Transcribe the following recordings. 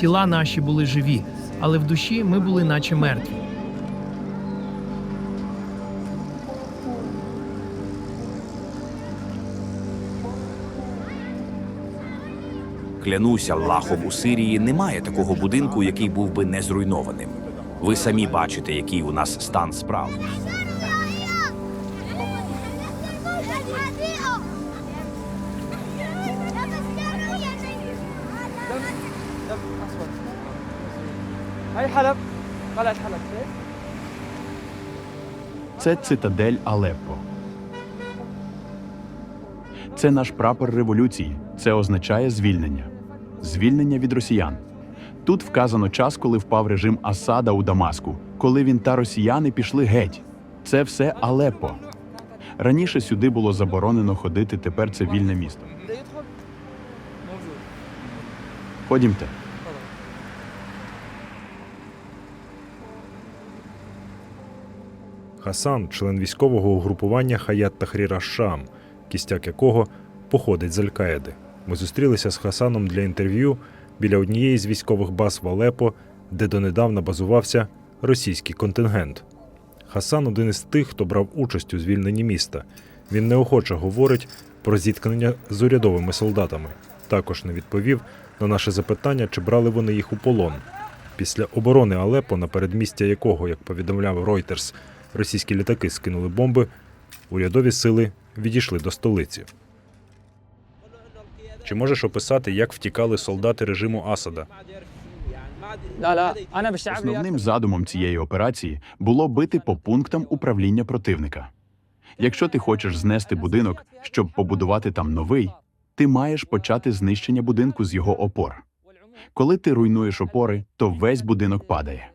Тіла наші були живі, але в душі ми були, наче мертві. Клянуся, Аллахом, у Сирії немає такого будинку, який був би не зруйнованим. Ви самі бачите, який у нас стан справ. Це цитадель Алеппо. Це наш прапор революції. Це означає звільнення звільнення від росіян. Тут вказано час, коли впав режим Асада у Дамаску, коли він та росіяни пішли геть. Це все алепо. Раніше сюди було заборонено ходити, тепер це вільне місто. Ходімте. Хасан член військового угрупування Хаят Тахріра Шам, кістяк якого походить з Аль-Каїди. Ми зустрілися з Хасаном для інтерв'ю біля однієї з військових баз в Алепо, де донедавна базувався російський контингент. Хасан один із тих, хто брав участь у звільненні міста. Він неохоче говорить про зіткнення з урядовими солдатами. Також не відповів на наше запитання, чи брали вони їх у полон. Після оборони Алепо, на передмістя якого, як повідомляв Reuters, російські літаки скинули бомби, урядові сили відійшли до столиці. Чи можеш описати, як втікали солдати режиму Асада? Основним задумом цієї операції було бити по пунктам управління противника. Якщо ти хочеш знести будинок, щоб побудувати там новий, ти маєш почати знищення будинку з його опор. Коли ти руйнуєш опори, то весь будинок падає.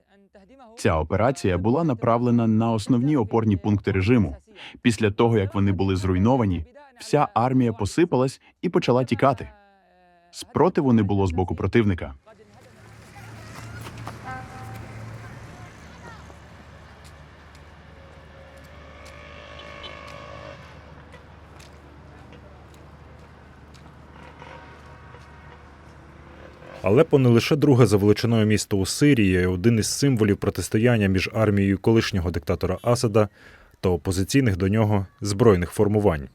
Ця операція була направлена на основні опорні пункти режиму. Після того як вони були зруйновані, вся армія посипалась і почала тікати. Спротиву не було з боку противника. Алепо не лише друге за величиною місто у Сирії, й один із символів протистояння між армією колишнього диктатора Асада та опозиційних до нього збройних формувань.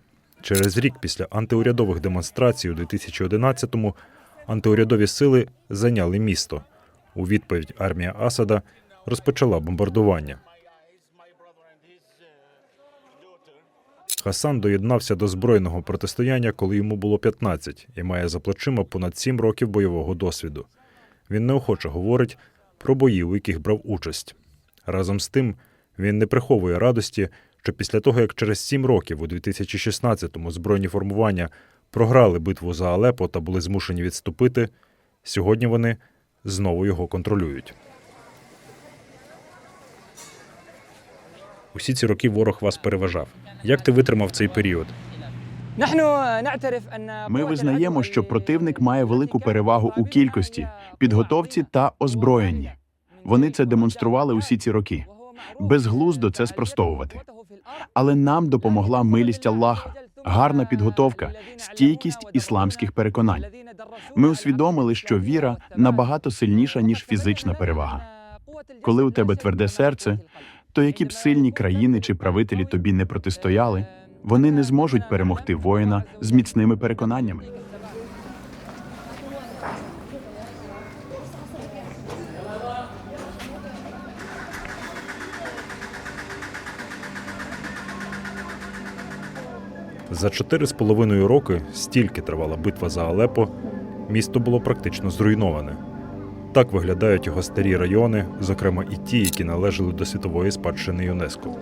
Через рік після антиурядових демонстрацій у 2011-му антиурядові сили зайняли місто. У відповідь армія Асада розпочала бомбардування. Хасан доєднався до збройного протистояння, коли йому було 15, і має за плечима понад 7 років бойового досвіду. Він неохоче говорить про бої, у яких брав участь. Разом з тим, він не приховує радості, що після того, як через сім років у 2016-му збройні формування програли битву за Алепо та були змушені відступити, сьогодні вони знову його контролюють. Усі ці роки ворог вас переважав. Як ти витримав цей період? Ми визнаємо, що противник має велику перевагу у кількості, підготовці та озброєнні. Вони це демонстрували усі ці роки. Безглуздо це спростовувати. Але нам допомогла милість Аллаха, гарна підготовка, стійкість ісламських переконань. Ми усвідомили, що віра набагато сильніша ніж фізична перевага. Коли у тебе тверде серце, то які б сильні країни чи правителі тобі не протистояли, вони не зможуть перемогти воїна з міцними переконаннями. За чотири з половиною роки, стільки тривала битва за Алепо, місто було практично зруйноване. Так виглядають його старі райони, зокрема і ті, які належали до світової спадщини ЮНЕСКО.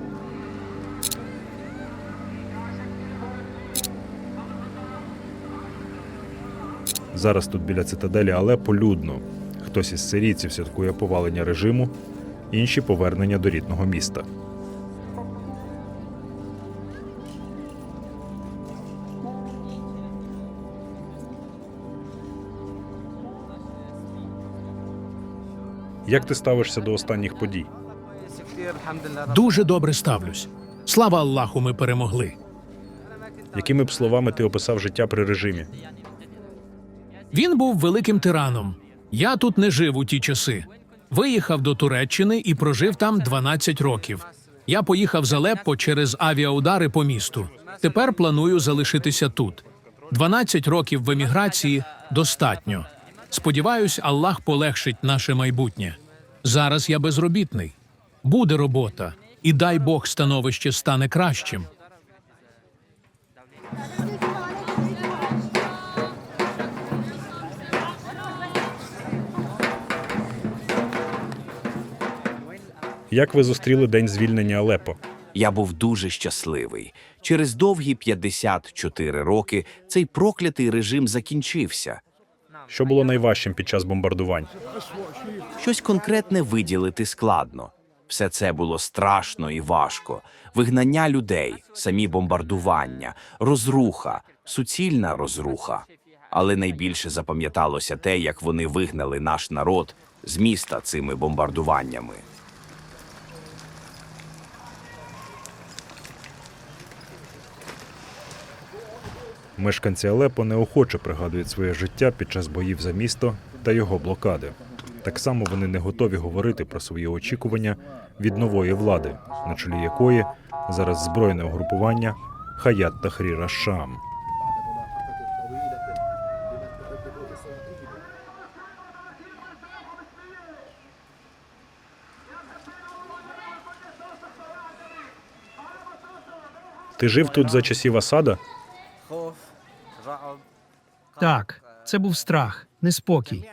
Зараз тут біля цитаделі Алепо людно. Хтось із сирійців святкує повалення режиму, інші повернення до рідного міста. Як ти ставишся до останніх подій? Дуже добре ставлюсь. Слава Аллаху, ми перемогли. Якими б словами ти описав життя при режимі? Він був великим тираном. Я тут не жив у ті часи. Виїхав до Туреччини і прожив там 12 років. Я поїхав з Алеппо через авіаудари по місту. Тепер планую залишитися тут. 12 років в еміграції достатньо. Сподіваюсь, Аллах полегшить наше майбутнє. Зараз я безробітний. Буде робота, і дай Бог становище стане кращим. Як ви зустріли день звільнення Алеппо? Я був дуже щасливий. Через довгі 54 роки цей проклятий режим закінчився. Що було найважчим під час бомбардувань? Щось конкретне виділити складно. Все це було страшно і важко. Вигнання людей, самі бомбардування, розруха, суцільна розруха. Але найбільше запам'яталося те, як вони вигнали наш народ з міста цими бомбардуваннями. Мешканці Алеппо неохоче пригадують своє життя під час боїв за місто та його блокади. Так само вони не готові говорити про свої очікування від нової влади, на чолі якої зараз збройне угрупування Хаят Тахріра Шам. Ти жив тут за часів Асада? Так, це був страх, неспокій,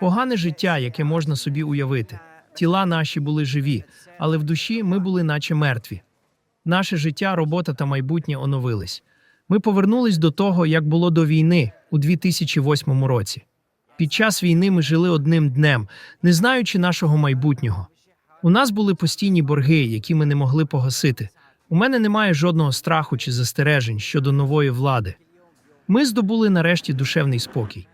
погане життя, яке можна собі уявити. Тіла наші були живі, але в душі ми були наче мертві. Наше життя, робота та майбутнє оновились. Ми повернулись до того, як було до війни у 2008 році. Під час війни ми жили одним днем, не знаючи нашого майбутнього. У нас були постійні борги, які ми не могли погасити. У мене немає жодного страху чи застережень щодо нової влади. Ми здобули нарешті душевний спокій.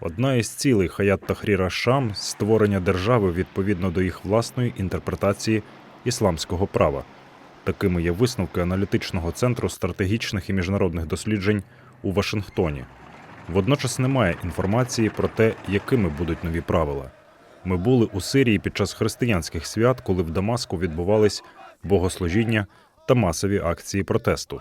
Одна із цілей Хаят Тахріра Шам створення держави відповідно до їх власної інтерпретації ісламського права. Такими є висновки аналітичного центру стратегічних і міжнародних досліджень у Вашингтоні. Водночас немає інформації про те, якими будуть нові правила. Ми були у Сирії під час християнських свят, коли в Дамаску відбувались богослужіння та масові акції протесту.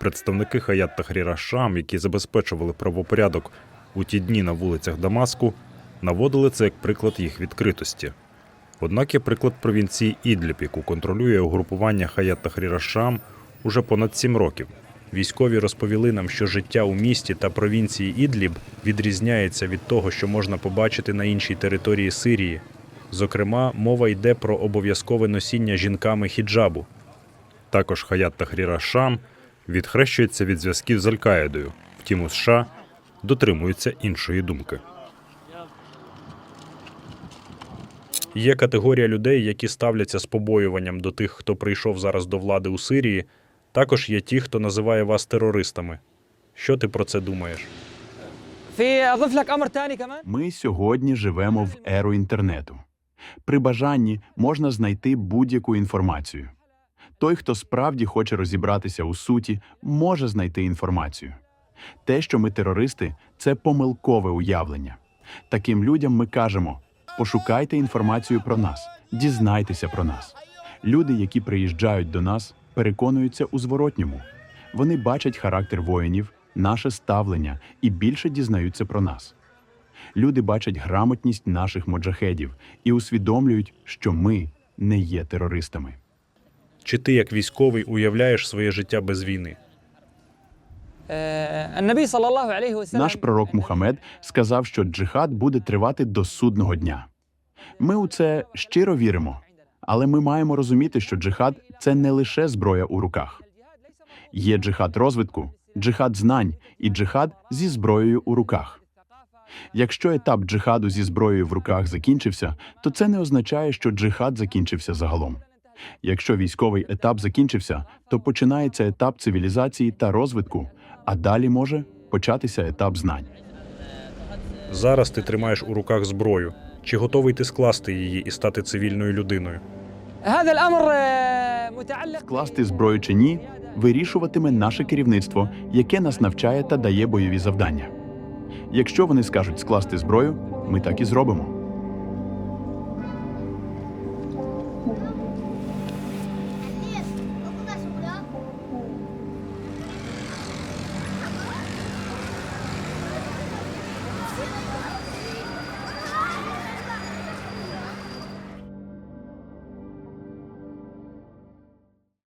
Представники Хаят Тахріра Шам, які забезпечували правопорядок у ті дні на вулицях Дамаску, наводили це як приклад їх відкритості. Однак є приклад провінції Ідліб, яку контролює угрупування Хаят Тахріра Шам уже понад сім років. Військові розповіли нам, що життя у місті та провінції Ідліб відрізняється від того, що можна побачити на іншій території Сирії. Зокрема, мова йде про обов'язкове носіння жінками хіджабу також Хаят Тахріра Шам, відхрещується від зв'язків з Аль-Каїдою. Втім, у США дотримуються іншої думки. Є категорія людей, які ставляться з побоюванням до тих, хто прийшов зараз до влади у Сирії. Також є ті, хто називає вас терористами. Що ти про це думаєш? Ми сьогодні живемо в еру інтернету. При бажанні можна знайти будь-яку інформацію. Той, хто справді хоче розібратися у суті, може знайти інформацію. Те, що ми терористи, це помилкове уявлення. Таким людям ми кажемо: пошукайте інформацію про нас, дізнайтеся про нас. Люди, які приїжджають до нас, переконуються у зворотньому. Вони бачать характер воїнів, наше ставлення і більше дізнаються про нас. Люди бачать грамотність наших моджахедів і усвідомлюють, що ми не є терористами. Чи ти як військовий уявляєш своє життя без війни? Наш пророк Мухамед сказав, що джихад буде тривати до судного дня. Ми у це щиро віримо, але ми маємо розуміти, що джихад це не лише зброя у руках. Є джихад розвитку, джихад знань і джихад зі зброєю у руках. Якщо етап джихаду зі зброєю в руках закінчився, то це не означає, що джихад закінчився загалом. Якщо військовий етап закінчився, то починається етап цивілізації та розвитку, а далі може початися етап знань. Зараз ти тримаєш у руках зброю. Чи готовий ти скласти її і стати цивільною людиною? Скласти зброю чи ні вирішуватиме наше керівництво, яке нас навчає та дає бойові завдання. Якщо вони скажуть скласти зброю, ми так і зробимо.